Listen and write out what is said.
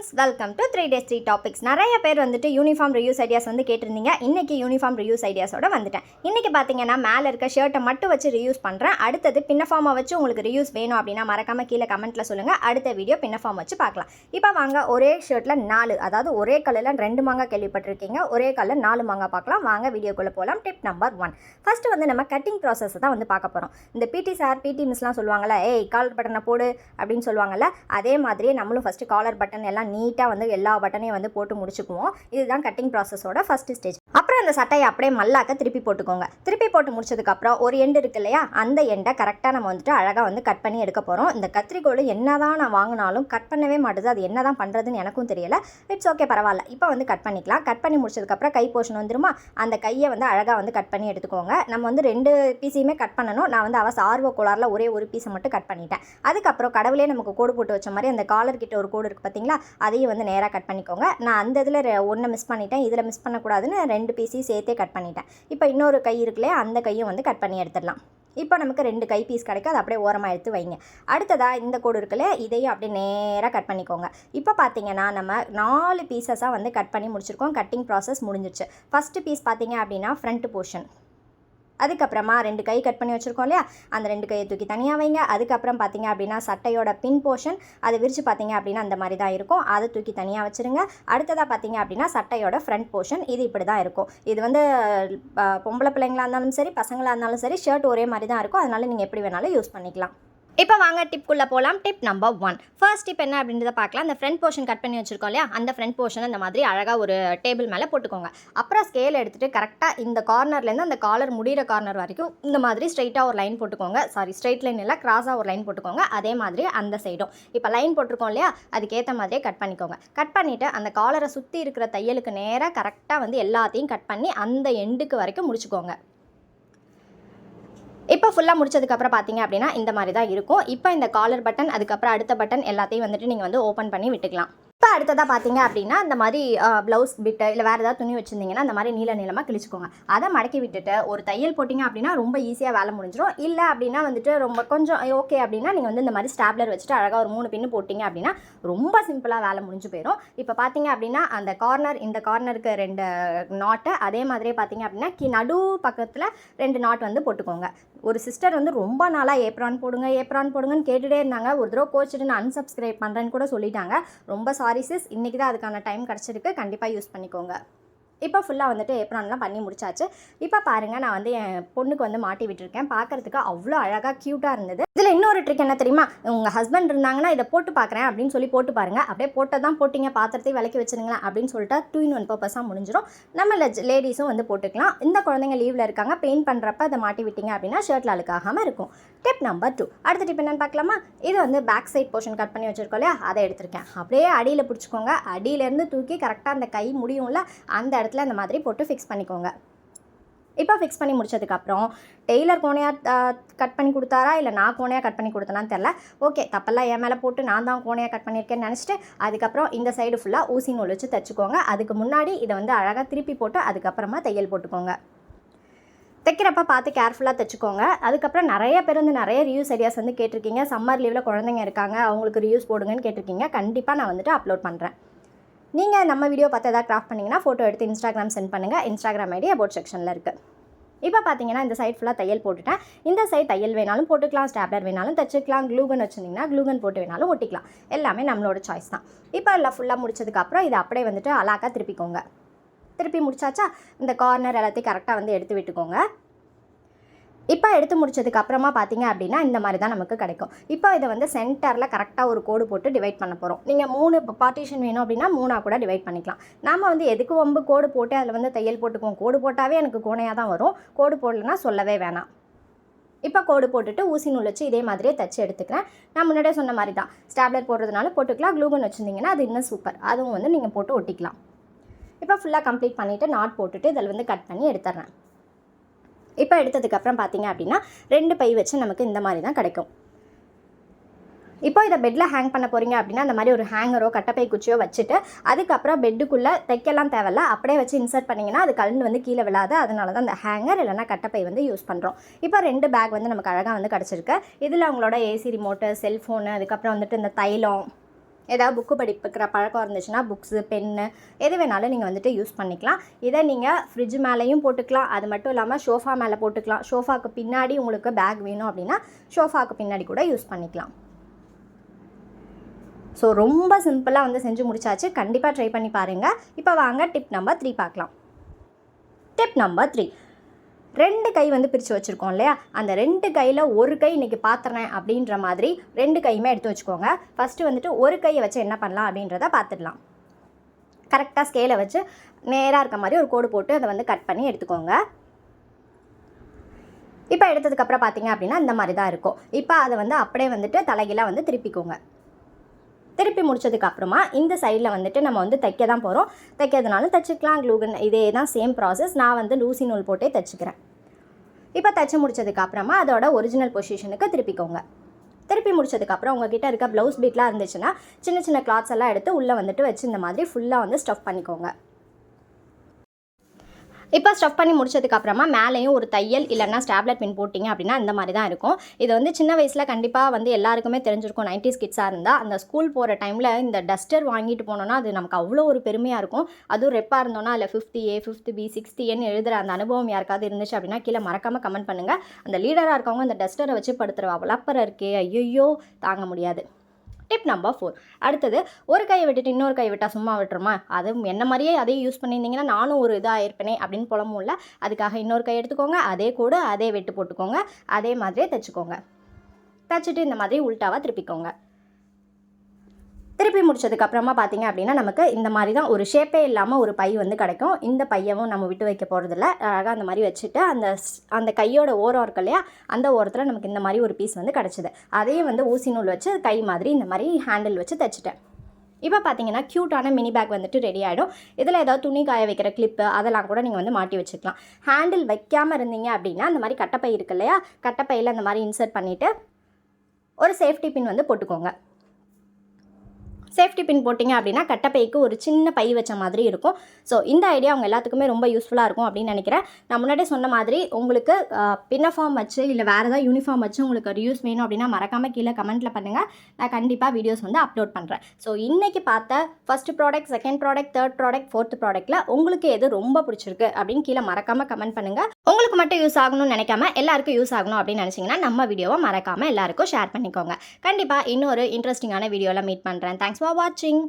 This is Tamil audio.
Friends welcome to three days three topics நிறைய பேர் வந்துட்டு யூனிஃபார்ம் ரியூஸ் ஐடியாஸ் வந்து கேட்டிருந்தீங்க. இன்னைக்கு யூனிஃபார்ம் ரியூஸ் ஐடியாஸோட வந்துட்டேன். இன்னைக்கு பார்த்தீங்கன்னா மேலே இருக்க ஷர்ட்டை மட்டும் வச்சு ரியூஸ் பண்ணுறேன் அடுத்தது பின்னஃபார்மை வச்சு உங்களுக்கு ரியூஸ் வேணும் அப்படின்னா மறக்காமல் கீழே கமெண்ட்டில் சொல்லுங்கள் அடுத்த வீடியோ பின்னஃபார்ம் வச்சு பார்க்கலாம். இப்போ வாங்க ஒரே ஷர்ட்டில் நாலு அதாவது ஒரே கலரில் ரெண்டு மாங்காய் கேள்விப்பட்டிருக்கீங்க. ஒரே கலர் நாலு மாங்காய் பார்க்கலாம். வாங்க வீடியோக்குள்ளே போகலாம் டிப் நம்பர் ஒன் ஃபர்ஸ்ட் வந்து நம்ம கட்டிங் ப்ராசஸ் தான் வந்து பார்க்க போகிறோம் இந்த பிடி சார் பிடி மிஸ்லாம் சொல்லுவாங்கல்ல ஏய் காலர் பட்டனை போடு அப்படின்னு சொல்லுவாங்கல்ல அதே மாதிரியே நம்மளும் ஃபஸ்ட்டு காலர் பட்டன் எல்லாம் நீட்டாக வந்து எல்லா பட்டனையும் வந்து போட்டு முடிச்சுக்குவோம். இதுதான் கட்டிங் ப்ராசஸோட ஃபஸ்ட்டு ஸ்டேஜ் அப்புறம் அந்த சட்டையை அப்படியே மல்லாக்க திருப்பி போட்டுக்கோங்க. திருப்பி போட்டு முடிச்சதுக்கப்புறம் ஒரு எண்டு இருக்கு இல்லையா? அந்த எண்டை கரெக்டாக நம்ம வந்துட்டு அழகாக வந்து கட் பண்ணி எடுக்க போகிறோம் இந்த கத்திரிக்கோள் என்ன தான் நான் வாங்கினாலும் கட் பண்ணவே மாட்டுது. அது என்ன தான் பண்ணுறதுன்னு எனக்கும் தெரியல. இட்ஸ் ஓகே பரவாயில்ல. இப்போ வந்து கட் பண்ணிக்கலாம். கட் பண்ணி முடிச்சதுக்கப்புறம் கை போர்ஷன் வந்துருமா அந்த கையை வந்து அழகாக வந்து கட் பண்ணி எடுத்துக்கோங்க. நம்ம வந்து ரெண்டு பீஸையுமே கட் பண்ணணும். நான் வந்து அவச ஆர்வ கோளாறில் ஒரே ஒரு பீஸை மட்டும் கட் பண்ணிட்டேன். அதுக்கப்புறம் கடவுளே நமக்கு கோடு போட்டு வச்ச மாதிரி அந்த காலர் கிட்ட ஒரு கோடு இருக்குது பார்த்தீங்களா அதையும் வந்து நேராக கட் பண்ணிக்கோங்க. நான் அந்த இதில் ஒன்றை மிஸ் பண்ணிட்டேன். இதில் மிஸ் பண்ணக்கூடாதுன்னு ரெண்டு பீஸையும் சேர்த்தே கட் பண்ணிட்டேன். இப்போ இன்னொரு கை இருக்குல்லையே அந்த கையும் வந்து கட் பண்ணி எடுத்துடலாம். இப்போ நமக்கு ரெண்டு கை பீஸ் கிடைக்கும் அதை அப்படியே ஓரமாக எடுத்து வைங்க. அடுத்ததாக இந்த கூடு இருக்குல்ல இதையும் அப்படியே நேராக கட் பண்ணிக்கோங்க. இப்போ பார்த்தீங்கன்னா நம்ம நாலு பீசஸாக வந்து கட் பண்ணி முடிச்சிருக்கோம். கட்டிங் ப்ராசஸ் முடிஞ்சிருச்சு. ஃபஸ்ட்டு பீஸ் பார்த்தீங்க அப்படின்னா ஃப்ரண்ட் போர்ஷன் அதுக்கப்புறமா ரெண்டு கை கட் பண்ணி வச்சுருக்கோம் இல்லையா? அந்த ரெண்டு கையை தூக்கி தனியாக வைங்க. அதுக்கப்புறம் பார்த்தீங்க அப்படின்னா சட்டையோட பின் போர்ஷன் அதை விரித்து பார்த்தீங்க அப்படின்னா அந்த மாதிரி தான் இருக்கும். அதை தூக்கி தனியாக வச்சுருங்க. அடுத்ததாக பார்த்தீங்க அப்படின்னா சட்டையோட ஃப்ரண்ட் போர்ஷன் இது இப்படி தான் இருக்கும். இது வந்து பொம்பளை பிள்ளைங்களா இருந்தாலும் சரி பசங்களாக இருந்தாலும் சரி ஷர்ட் ஒரே மாதிரி தான் இருக்கும். அதனால் நீங்கள் எப்படி வேணாலும் யூஸ் பண்ணிக்கலாம். இப்போ வாங்க டிப்குள்ளே போகலாம் tip number one first tip என்ன அப்படின்றத பார்க்கலாம். அந்த ஃப்ரண்ட் போர்ஷன் கட் பண்ணி வச்சிருக்கோம் இல்லையா? அந்த ஃப்ரண்ட் போர்ஷன் அந்த மாதிரி அழகாக ஒரு டேபிள் மேலே போட்டுக்கோங்க. அப்புறம் ஸ்கேல் எடுத்துகிட்டு கரெக்டாக இந்த கார்னர்லேருந்து அந்த காலர் முடிகிற கார்னர் வரைக்கும் இந்த மாதிரி ஸ்ட்ரைட்டாக ஒரு லைன் போட்டுக்கோங்க. சாரி ஸ்ட்ரைட் லைன் இல்லை கிராஸாக ஒரு லைன் போட்டுக்கோங்க. அதே மாதிரி அந்த சைடும் இப்போ லைன் போட்டிருக்கோம் இல்லையா? அதுக்கேற்ற மாதிரியே கட் பண்ணிக்கோங்க. கட் பண்ணிவிட்டு அந்த காலரை சுற்றி இருக்கிற தையலுக்கு நேராக கரெக்டாக வந்து எல்லாத்தையும் கட் பண்ணி அந்த எண்டுக்கு வரைக்கும் முடிச்சுக்கோங்க. இப்போ ஃபுல்லாக முடிச்சதுக்கப்புறம் பார்த்தீங்க அப்படின்னா இந்த மாதிரி தான் இருக்கும். இப்போ இந்த காலர் பட்டன் அதுக்கப்புறம் அடுத்த பட்டன் எல்லாத்தையும் வந்துட்டு நீங்கள் வந்து ஓப்பன் பண்ணி விட்டுக்கலாம். இப்போ அடுத்ததாக பார்த்தீங்க அப்படின்னா இந்த மாதிரி ப்ளவுஸ் பிட்டு இல்லை வேறு ஏதாவது துணி வச்சுருந்தீங்கன்னா அந்த மாதிரி நீள நீளமாக கிழிச்சிக்கோங்க. அதை மடக்கி விட்டுட்டு ஒரு தையல் போட்டிங்க அப்படின்னா ரொம்ப ஈஸியாக வேலை முடிஞ்சிடும் இல்லை அப்படின்னா வந்துட்டு ரொம்ப கொஞ்சம் ஓகே அப்படின்னா நீங்கள் வந்து இந்த மாதிரி ஸ்டாப்லர் வச்சுட்டு அழகாக ஒரு மூணு பின்னு போட்டிங்க அப்படின்னா ரொம்ப சிம்பிளாக வேலை முடிஞ்சு போயிடும் இப்போ பார்த்தீங்க அப்படின்னா அந்த கார்னர் இந்த கார்னருக்கு ரெண்டு நாட்டை அதே மாதிரியே பார்த்தீங்க அப்படின்னா கி நடு பக்கத்தில் ரெண்டு நாட் வந்து போட்டுக்கோங்க. ஒரு சிஸ்டர் வந்து ரொம்ப நாளாக ஏப்ரான் போடுங்க ஏப்ரான் போடுங்கன்னு கேட்டுகிட்டே இருந்தாங்க. ஒரு தடவை கோச்சிட்டு நான் அன்சப்ஸ்கிரைப் பண்ணுறேன்னு கூட சொல்லிட்டாங்க. ரொம்ப சாரி சிஸ் இன்றைக்கி தான் அதுக்கான டைம் கிடச்சிருக்கு. கண்டிப்பாக யூஸ் பண்ணிக்கோங்க. இப்போ ஃபுல்லாக வந்துட்டு ஏப்ரான்லாம் பண்ணி முடிச்சாச்சு. இப்போ பாருங்கள் நான் வந்து என் பொண்ணுக்கு வந்து மாட்டி விட்டுருக்கேன். பார்க்கறதுக்கு அவ்வளோ அழகாக க்யூட்டாக இருந்தது. இதில் இன்னொரு ட்ரிக் என்ன தெரியுமா? உங்கள் ஹஸ்பண்ட் இருந்தாங்கன்னா இதை போட்டு பார்க்குறேன் அப்படின்னு சொல்லி போட்டு பாருங்கள் அப்படியே போட்டால் தான் போட்டிங்க பாத்திரத்தை விளக்கி வச்சுருங்களேன் அப்படின்னு சொல்லிட்டு டூ இன் ஒன் பர்பஸாக முடிஞ்சிடும். நம்ம லேடிஸும் வந்து போட்டுக்கலாம். இந்த குழந்தைங்க லீவில் இருக்காங்க பெயிண்ட் பண்ணுறப்ப அதை மாட்டி விட்டீங்க அப்படின்னா ஷர்ட்டில் அழுக்காகாமல் இருக்கும். டிப் நம்பர் டூ அடுத்த டிப் என்னென்னு பார்க்கலாமா? இது வந்து பேக் சைட் போர்ஷன் கட் பண்ணி வச்சுருக்கோம் இல்லையா? அதை எடுத்திருக்கேன். அப்படியே அடியில் பிடிச்சிக்கோங்க. அடியிலேருந்து தூக்கி கரெக்டாக அந்த கை முடியும்ல அந்த இடத்துல இந்த மாதிரி போட்டு ஃபிக்ஸ் பண்ணிக்கோங்க. இப்போ ஃபிக்ஸ் பண்ணி முடிச்சதுக்கப்புறம் டெய்லர் கோணையாக கட் பண்ணி கொடுத்தாரா? இல்லை நான் கோணையாக கட் பண்ணி கொடுத்தனான்னு தெரில ஓகே தப்பெல்லாம் என் மேலே போட்டு நான் தான் கோணையாக கட் பண்ணியிருக்கேன்னு நினச்சிட்டு அதுக்கப்புறம் இந்த சைடு ஃபுல்லாக ஊசி நூல் வச்சு தைச்சிக்கோங்க. அதுக்கு முன்னாடி இதை வந்து அழகாக திருப்பி போட்டு அதுக்கப்புறமா தையல் போட்டுக்கோங்க. தைக்கிறப்ப பார்த்து கேர்ஃபுல்லாக தைச்சிக்கோங்க. அதுக்கப்புறம் நிறைய பேர் வந்து நிறைய ரியூஸ் ஐடியாஸ் வந்து கேட்டிருக்கீங்க. சம்மர் லீவில் குழந்தைங்க இருக்காங்க. அவங்களுக்கு ரிவ்யூஸ் போடுங்கன்னு கேட்டிருக்கீங்க. கண்டிப்பாக நான் வந்துட்டு அப்லோட் பண்ணுறேன் நீங்கள் நம்ம வீடியோ பார்த்து எதாவது கிராஃப்ட் பண்ணிங்கன்னா ஃபோட்டோ எடுத்து இன்ஸ்டாகிராம் சென்ட் பண்ணுங்கள் இன்ஸ்டாகிராம் ஐடி அபவுட் செக்ஷனில் இருக்குது இப்போ பார்த்தீங்கன்னா இந்த சைட் ஃபுல்லாக தையல் போட்டுட்டேன். இந்த சைட் தையல் வேணாலும் போட்டுக்கலாம் ஸ்டாப்லர் வேணாலும் தச்சுக்கலாம். க்ளூகன் வச்சுருந்தீங்கன்னா க்ளூகன் போட்டு வேணாலும் ஒட்டிக்கலாம். எல்லாமே நம்மளோட சாய்ஸ் தான். இப்போ எல்லாம் ஃபுல்லாக முடிச்சதுக்கப்புறம் இதை அப்படியே வந்துட்டு அலாக்காக திருப்பிக்கோங்க. திருப்பி முடிச்சாச்சா இந்த கார்னர் எல்லாத்தையும் கரெக்டாக வந்து எடுத்து விட்டுக்கோங்க. இப்போ எடுத்து முடிச்சதுக்கு அப்புறமா பார்த்தீங்க அப்படின்னா இந்த மாதிரி தான் நமக்கு கிடைக்கும். இப்போ இதை வந்து சென்டரில் கரெக்டாக ஒரு கோடு போட்டு டிவைட் பண்ண போகிறோம் நீங்கள் மூணு பார்ட்டிஷன் வேணும் அப்படின்னா மூணாக கூட டிவைட் பண்ணிக்கலாம். நாம் வந்து எதுக்கு வம்பு கோடு போட்டு அதில் வந்து தையல் போட்டுக்குவோம்? கோடு போட்டாவே எனக்கு கோணையாக தான் வரும். கோடு போடலைன்னா சொல்லவே வேணாம். இப்போ கோடு போட்டுட்டு ஊசி நூல் வச்சு இதே மாதிரியே தச்சு எடுத்துக்கிறேன். நான் முன்னாடியே சொன்ன மாதிரி தான். ஸ்டாப்லர் போடுறதுனால போட்டுக்கலாம். க்ளூகன் வச்சுருந்தீங்கன்னா அது இன்னும் சூப்பர் அதுவும் வந்து நீங்கள் போட்டு ஒட்டிக்கலாம். இப்போ ஃபுல்லாக கம்ப்ளீட் பண்ணிவிட்டு நாட் போட்டுட்டு இதில் வந்து கட் பண்ணி எடுத்துட்றேன். இப்போ எடுத்ததுக்கப்புறம் பார்த்தீங்க அப்படின்னா ரெண்டு பை வச்சு நமக்கு இந்த மாதிரி தான் கிடைக்கும். இப்போ இதை பெட்டில் ஹேங் பண்ண போகிறீங்க அப்படின்னா அந்த மாதிரி ஒரு ஹேங்கரோ கட்டப்பை குச்சியோ வச்சுட்டு அதுக்கப்புறம் பெட்டுக்குள்ளே தைக்கலாம் தேவையில்ல. அப்படியே வச்சு இன்சர்ட் பண்ணிங்கன்னா அது கலந்து வந்து கீழே விழாது. அதனால தான் அந்த ஹேங்கர் இல்லைனா கட்டப்பை வந்து யூஸ் பண்ணுறோம் இப்போ ரெண்டு பேக் வந்து நமக்கு அழகாக வந்து கிடச்சிருக்கு. இதில் அவங்களோட ஏசி ரிமோட்டு செல்ஃபோனு அதுக்கப்புறம் வந்துட்டு இந்த தைலம் ஏதாவது புக்கு படிப்புக்கிற பழக்கம் இருந்துச்சுன்னா புக்ஸு பென்னு எது வேணாலும் நீங்கள் வந்துட்டு யூஸ் பண்ணிக்கலாம். இதை நீங்கள் ஃப்ரிட்ஜ் மேலேயும் போட்டுக்கலாம். அது மட்டும் இல்லாமல் ஷோஃபா மேலே போட்டுக்கலாம். ஷோஃபாக்கு பின்னாடி உங்களுக்கு பேக் வேணும் அப்படின்னா ஷோஃபாக்கு பின்னாடி கூட யூஸ் பண்ணிக்கலாம். ஸோ ரொம்ப சிம்பிளாக வந்து செஞ்சு முடிச்சாச்சு. கண்டிப்பாக ட்ரை பண்ணி பாருங்கள் இப்போ வாங்க டிப் நம்பர் த்ரீ பார்க்கலாம். டிப் நம்பர் த்ரீ ரெண்டு கை வந்து பிரித்து வச்சுருக்கோம் இல்லையா? அந்த ரெண்டு கையில் ஒரு கை இன்றைக்கி பாத்திரேன் அப்படின்ற மாதிரி ரெண்டு கையுமே எடுத்து வச்சுக்கோங்க. ஃபஸ்ட்டு வந்துட்டு ஒரு கையை வச்சு என்ன பண்ணலாம் அப்படின்றத பார்த்துடலாம் கரெக்டாக ஸ்கேலை வச்சு நேராக இருக்க மாதிரி ஒரு கோடு போட்டு அதை வந்து கட் பண்ணி எடுத்துக்கோங்க. இப்போ எடுத்ததுக்கப்புறம் பார்த்தீங்க அப்படின்னா இந்த மாதிரி தான் இருக்கும். இப்போ அதை வந்து அப்படியே வந்துட்டு தலைகீழாக வந்து திருப்பிக்கோங்க. திருப்பி முடிச்சதுக்கப்புறமா இந்த சைடில் வந்துட்டு நம்ம வந்து தைக்க தான் போகிறோம் தைக்கிறதுனாலும் தைச்சிக்கலாம் க்ளூகன் இதே தான் சேம் ப்ராசஸ் நான் வந்து லூசி நூல் போட்டே தைச்சிக்கிறேன். இப்போ தைச்சி முடிச்சதுக்கப்புறமா அதோட ஒரிஜினல் பொசிஷனுக்கு திருப்பிக்கோங்க. திருப்பி முடிச்சதுக்கப்புறம் உங்ககிட்ட இருக்க ப்ளவுஸ் பீட்லாம் இருந்துச்சுன்னா சின்ன சின்ன கிளாத்ஸ் எல்லாம் எடுத்து உள்ளே வந்துட்டு வச்சு இந்த மாதிரி ஃபுல்லாக வந்து ஸ்டஃப் பண்ணிக்கோங்க. இப்போ ஸ்டஃப் பண்ணி முடிச்சதுக்கு அப்புறமா மேலேயும் ஒரு தையல் இல்லைன்னா ஸ்டாப்லெட் பின் போட்டிங்க அப்படின்னா இந்த மாதிரி தான் இருக்கும். இது வந்து சின்ன வயசில் கண்டிப்பாக வந்து எல்லாருக்குமே தெரிஞ்சிருக்கும். நைன்டிஸ் கிட்ஸாக இருந்தால் அந்த ஸ்கூல் போகிற டைமில் இந்த டஸ்டர் வாங்கிட்டு போனோன்னா அது நமக்கு அவ்வளோ ஒரு பெருமையாக இருக்கும். அதுவும் ரெப்பாக இருந்தோன்னா இல்லை fifty A fifth B sixty ஏன்னு எழுதுகிற அந்த அனுபவம் யாருக்காவது இருந்துச்சு அப்படின்னா கீழே மறக்காமல் கமெண்ட் பண்ணுங்கள் அந்த லீடராக இருக்கவங்க அந்த டஸ்டரை வச்சு படுத்துகிற வளப்பரை இருக்கே ஐயோ தாங்க முடியாது. டிப் நம்பர் ஃபோர் அடுத்தது ஒரு கையை விட்டுட்டு இன்னொரு கை விட்டால் சும்மா விட்டுருமா? அது என்ன மாதிரியே அதையும் யூஸ் பண்ணியிருந்தீங்கன்னா நானும் ஒரு இதாக இருப்பேனே அப்படின்னு புலமும்ல அதுக்காக இன்னொரு கை எடுத்துக்கோங்க அதே கூட அதே வெட்டு போட்டுக்கோங்க அதே மாதிரியே தைச்சிக்கோங்க. தைச்சிட்டு இந்த மாதிரி உல்ட்டாவாக திருப்பிக்கோங்க. திருப்பி முடிச்சதுக்கு அப்புறமா பார்த்தீங்க அப்படின்னா நமக்கு இந்த மாதிரி தான் ஒரு ஷேப்பே இல்லாமல் ஒரு பை வந்து கிடைக்கும். இந்த பையவும் நம்ம விட்டு வைக்க போகிறதில்ல அழகாக அந்த மாதிரி வச்சுட்டு அந்த ஸ்- அந்த கையோட ஓரம் இருக்கு இல்லையா அந்த ஓரத்தில் நமக்கு இந்த மாதிரி ஒரு பீஸ் வந்து கிடச்சிது. அதையும் வந்து ஊசி நூல் வச்சு கை மாதிரி இந்த மாதிரி ஹேண்டில் வச்சு தைச்சிட்டேன். இப்போ பார்த்தீங்கன்னா க்யூட்டான மினி பேக் வந்துட்டு ரெடி ஆகிடும் இதில் ஏதாவது துணி காய வைக்கிற கிளிப்பு அதெல்லாம் கூட நீங்கள் வந்து மாட்டி வச்சுக்கலாம். ஹேண்டில் வைக்காமல் இருந்தீங்க அப்படின்னா அந்த மாதிரி கட்டப்பை இருக்கு இல்லையா கட்டப்பையில் அந்த மாதிரி இன்சர்ட் பண்ணிவிட்டு ஒரு சேஃப்டி பின் வந்து போட்டுக்கோங்க. சேஃப்டி பின் போட்டிங்க அப்படின்னா கட்டப்பைக்கு ஒரு சின்ன பை வச்ச மாதிரி இருக்கும். ஸோ இந்த ஐடியா அவங்க எல்லாத்துக்குமே ரொம்ப யூஸ்ஃபுல்லாக இருக்கும் அப்படின்னு நினைக்கிறேன். நான் முன்னாடியே சொன்ன மாதிரி உங்களுக்கு பின்னஃபார்ம் வச்சு இல்லை வேறு ஏதாவது யூனிஃபார்ம் வச்சு உங்களுக்கு ஒரு யூஸ் வேணும் அப்படின்னா மறக்காமல் கீழே கமெண்ட்டில் பண்ணுங்கள் நான் கண்டிப்பாக வீடியோஸ் வந்து அப்லோட் பண்ணுறேன் ஸோ இன்றைக்கி பார்த்த first product second product third product fourth ப்ராடக்ட்டில் உங்களுக்கு எது ரொம்ப பிடிச்சிருக்கு அப்படின்னு கீழே மறக்காமல் கமெண்ட் பண்ணுங்கள் உங்களுக்கு மட்டும் யூஸ் ஆகணும்னு நினைக்காம எல்லாருக்கும் யூஸ் ஆகணும் அப்படின்னு நினச்சிங்கன்னா நம்ம வீடியோவை மறக்காமல் எல்லாருக்கும் ஷேர் பண்ணிக்கோங்க. கண்டிப்பாக இன்னொரு இன்ட்ரெஸ்டிங்கான வீடியோவில் மீட் பண்ணுறேன் தேங்க்ஸ் ஃபார் வாட்சிங்